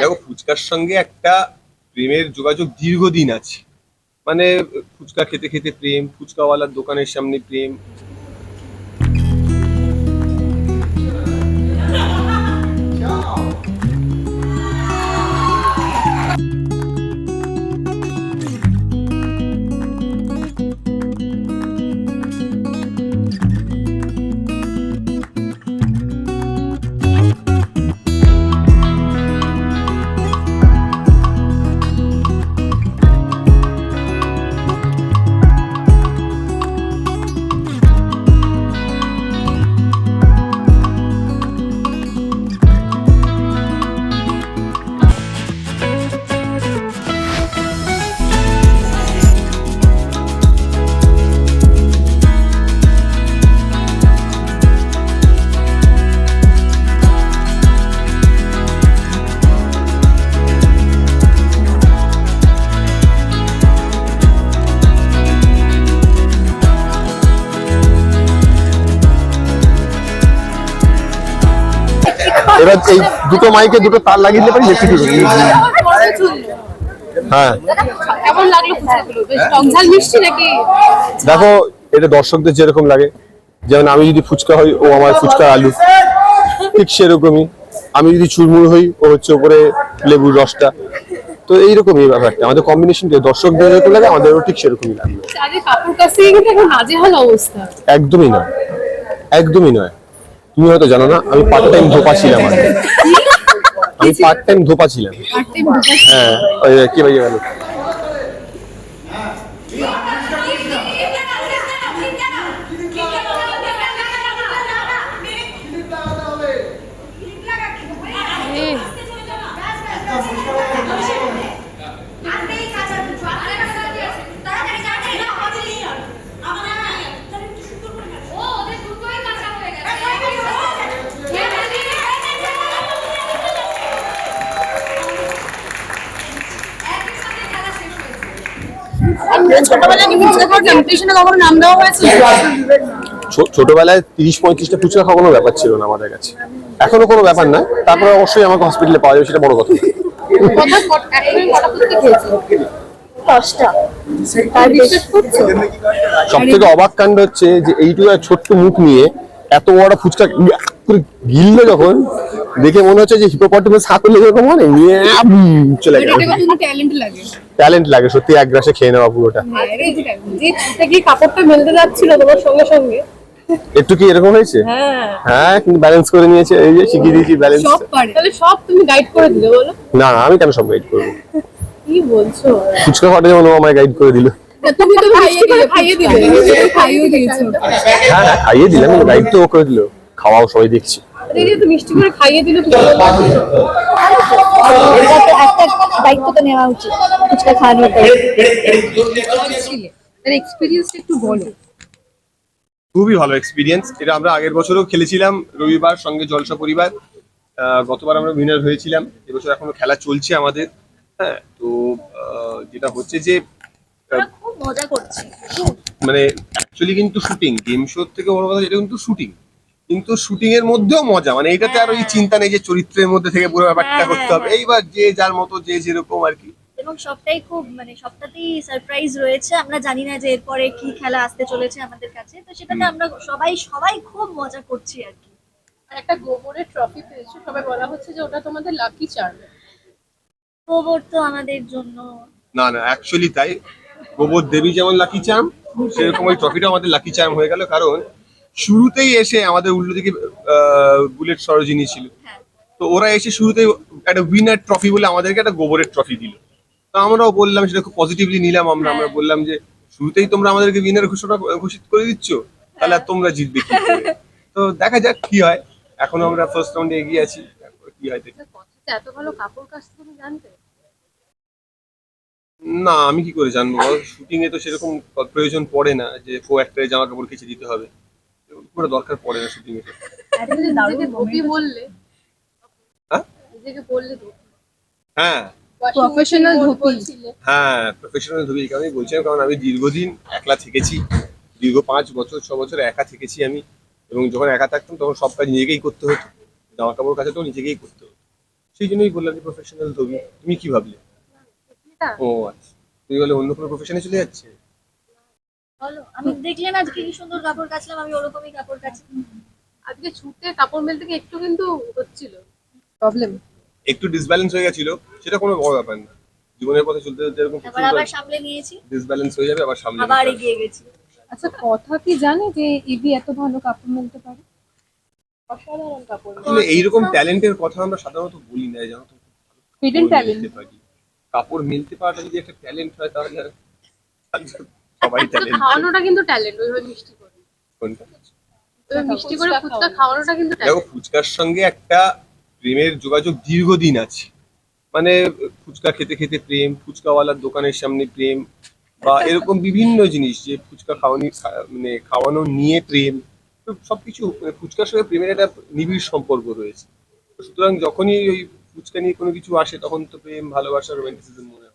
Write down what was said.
দেখো, ফুচকার সঙ্গে একটা প্রেমের যোগাযোগ দীর্ঘদিন আছে। মানে ফুচকা খেতে খেতে প্রেম, ফুচকাওয়ালার দোকানের সামনে প্রেম এবার এই দুটো মাইকে দুটো তার লাগিয়ে দিলে পারি বেশি কিছু হ্যাঁ। কেমন লাগল ফুচকাগুলো বেশ মিষ্টি নাকি? দেখো এটা দর্শকদের যেরকম লাগে। যেমন আমি যদি ফুচকা হই ও আমার ফুচকা আলু। ঠিক সেরকমই। আমি যদি চুরমুর হই ও হচ্ছে উপরে লেবুর রসটা। তো এইরকমই ব্যাপারটা। আমাদের কম্বিনেশন দর্শকদের যেরকম লাগে আমাদেরও ঠিক সেরকমই অবস্থা। একদমই নয়। একদমই নয়। তুমি হয়তো জানো না আমি পার্ট টাইম ধোপা ছিলাম আমি পার্ট টাইম ধোপা ছিলাম। হ্যাঁ কি ভাই গেল? ছোটবেলায় কখনো নাম দেওয়া তিরিশ পঁয়ত্রিশটা ফুচকা খাওয়ার কোনো ব্যাপার ছিল না আমাদের কাছে। এখনও কোনো ব্যাপার না। তারপরে অবশ্যই আমাকে হসপিটালে পাওয়া যাবে সেটা বড় কথা। সব থেকে অবাক কাণ্ড হচ্ছে যে এইটুকু ছোট্ট মুখ নিয়ে এত বড় ফুচকা করে গিললো যখন দেখে মনে হচ্ছে যে হিপোপটেমাস সাকলে যেরকম হয় না, ইয়া, উম, চলে গেল। ট্যালেন্ট লাগে সত্যি এক গ্রাসে খেয়ে নেওয়া পুরোটা হ্যাঁ কাপড়টা মেলতে যাচ্ছিল তোমার সঙ্গে সঙ্গে একটু কি এরকম হয়েছে হ্যাঁ হ্যাঁ কিন্তু ব্যালেন্স করে নিয়েছে এই যে শিখিয়ে দিয়েছি ব্যালেন্স সব পারে তাহলে সব তুমি গাইড করে দিলে বলো না আমি কেন সব গাইড করব কি বলছো ফুচকা খাওয়াটা যেমন আমায় গাইড করে দিল তুমি তো খাইয়ে দিলে খাইয়ে দিয়েছ হ্যাঁ হ্যাঁ খাইয়ে দিলাম গাইড তো ও করে দিল খাওয়াও সবাই দেখছি দিদি তো মিষ্টি করে খাইয়ে দিলে তুমি তো একটা দায়িত্ব তো নেওয়া উচিত ফুচকা খাওয়ানোর পরে ছিলে একটু বলো খুবই ভালো এক্সপিরিয়েন্স এটা আমরা আগের বছরও খেলেছিলাম রবিবার সঙ্গে জলসা পরিবার গতবার আমরা উইনার হয়েছিলাম এবছর এখনও খেলা চলছে আমাদের হ্যাঁ তো যেটা হচ্ছে যে আহ, খুব মজা করছি মানে অ্যাকচুয়ালি কিন্তু শুটিং গেম শো থেকে বড় কথা এটা কিন্তু শুটিং কিন্তু শুটিং এর মধ্যেও মজা। মানে এটাতে আর ওই চিন্তা নেই যে চরিত্রের মধ্যে থেকে পুরো ব্যাপারটা হ্যাঁ, করতে হবে। হ্যাঁ, এইবার যে যার মতো যে যেরকম আর কি। এবং সবটাই খুব মানে সবটাতেই সারপ্রাইজ রয়েছে। আমরা জানি না যে এরপরে কি খেলা আসতে চলেছে আমাদের কাছে। তো সেটাতে আমরা সবাই সবাই খুব মজা করছি আর কি। আর একটা গোবরের ট্রফি পেয়েছ। সবাই বলা হচ্ছে যে ওটা তোমাদের লাকি চার্ম গোবর তো আমাদের জন্য। না না অ্যাকচুয়ালি তাই। গোবর দেবী যেমন লাকি চার্ম সেরকম ওই ট্রফিটাও আমাদের লাকি চার্ম হয়ে গেল। কারণ শুরুতেই এসে আমাদের উল্টো দিকে বুলেট সরোজিনী ছিল হ্যাঁ। তো ওরা এসে শুরুতেই একটা উইনার ট্রফি বলে আমাদেরকে একটা গোবরের ট্রফি দিল। তো আমরাও বললাম সেটা খুব পজিটিভলি নিলাম আমরা আমরা বললাম যে শুরুতেই তোমরা আমাদেরকে উইনার ঘোষণা ঘোষিত করে দিচ্ছ তাহলে আর তোমরা জিতবে কি তো দেখা যাক কি হয়। এখনও আমরা ফার্স্ট রাউন্ডে এগিয়ে আছি কি হয় দেখি। এত ভালো কাপড় তুমি জানতে? না আমি কি করে জানব শুটিং এ তো সেরকম প্রয়োজন পড়ে না যে কো অ্যাক্টরের জামা কাপড় কেচে দিতে হবে। পুরো দরকার পড়ে না শুটিং এ ধোপি হ্যাঁ? নিজেকে বললে ধোপি হ্যাঁ। প্রফেশনাল ধোপি হ্যাঁ প্রফেশনাল ধুবি এই কারণেই বলছিলাম কারণ আমি দীর্ঘদিন একলা থেকেছি। দীর্ঘ পাঁচ বছর ছ বছর একা থেকেছি আমি। এবং যখন একা থাকতাম তখন সব কাজ নিজেকেই করতে হতো। জামা কাপড় কাচাতেও নিজেকেই করতে হতো। সেই জন্যই বললাম যে প্রফেশনাল ছবি তুমি কি ভাবলে? ও আচ্ছা। তুমি বলে অন্য কোনো প্রফেশনে চলে যাচ্ছে? বলো আমি দেখলেন আজকে কি সুন্দর কাপড় কাচলাম আমি ওরকমই কাপড় কাচি। আজকে ছুটে কাপড় মেলতে গিয়ে একটু কিন্তু হচ্ছিল। প্রবলেম একটু ডিসব্যালেন্স হয়ে গেছিল সেটা কোনো বড় ব্যাপার না। জীবনের পথে চলতে চলতে এরকম তারপর আবার সামলে নিয়েছি। ডিসব্যালেন্স হয়ে যাবে আবার সামনে আবার এগিয়ে গেছি। আচ্ছা কথা কি জানে যে এত ভালো কাপড় মেলতে পারে? অসাধারণ কাপড় আসলে এইরকম ট্যালেন্টের কথা আমরা সাধারণত বলি না জানো তো। হিডেন কাপড় ট্যালেন্ট কাপড় মিলতে পারাটা যদি একটা ট্যালেন্ট হয় তাহলে আর- সবাই ট্যালেন্ট খাওয়ানোটা কিন্তু ট্যালেন্ট ওইভাবে মিষ্টি করে। কোনটা? মিষ্টি করে ফুচকা খাওয়ানোটা কিন্তু দেখো ফুচকার সঙ্গে একটা প্রেমের যোগাযোগ দীর্ঘদিন আছে। মানে ফুচকা খেতে খেতে প্রেম ফুচকাওয়ালার দোকানের সামনে প্রেম বা এরকম বিভিন্ন জিনিস যে ফুচকা খাওয়ানি মানে খাওয়ানো নিয়ে প্রেম তো সবকিছু মানে ফুচকার সঙ্গে প্রেমের একটা নিবিড় সম্পর্ক রয়েছে। সুতরাং যখনই ওই ফুচকা নিয়ে কোনো কিছু আসে তখন তো প্রেম ভালোবাসা রোমান্টিসিজম মনে